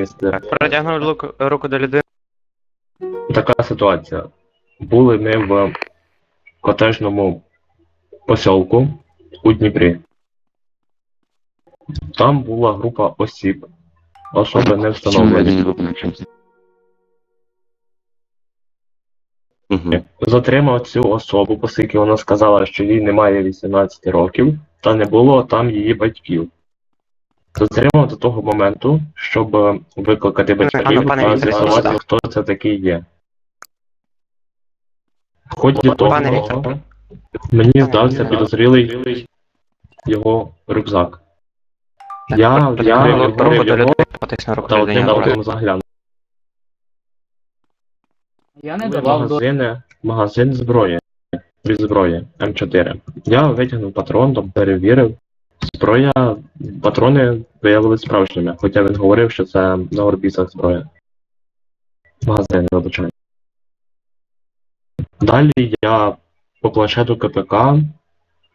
міністре. Протягнув руку, руку до людини. Така ситуація. Були ми в котежному посілку у Дніпрі. Там була група осіб, особи не встановлені. Угу. Затримав цю особу, оскільки вона сказала, що їй немає 18 років, та не було там її батьків. Затримав до того моменту, щоб е, викликати батьків та з'ясувати, хто це такий є. В ході Пане того мені Пане здався підозрілий його рюкзак. Я відкрив його та одним людини. оком заглянув. Я не давав до магазини, магазин зброї від зброї М4. Я витягнув патрон, там перевірив. Зброя, патрони виявилися справжніми, хоча він говорив, що це на орбісах зброя. Магазини, вибачаю. Далі я по планшету КПК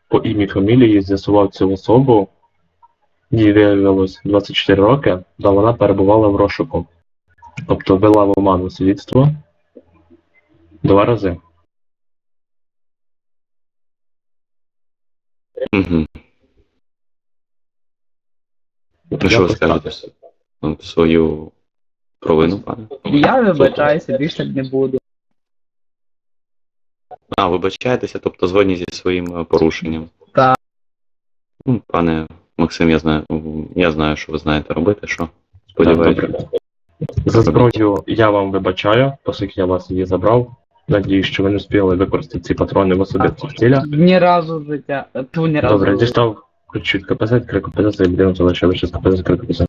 по ім'ї фамілії з'ясував цю особу. Їй виявилось 24 роки, та вона перебувала в розшуку. Тобто вела в оману слідство два рази. Ну що ви скажете? Свою провину, пане? Я вибачаюся, більше не буду. А, вибачаєтеся, тобто згодні зі своїм е, порушенням. Так. Ну, Пане Максим, я знаю, я знаю, що ви знаєте робити, що? Сподіваюся. За зброю я вам вибачаю, оскільки я вас її забрав. Надіюсь, що ви не встигли використати ці патрони в особистих цілях. Ні разу в життя. Ту ні разу. Добре, дістав КПЗ, відкрив КПЗ, і людину залишив лише КПЗ, відкрив КПЗ.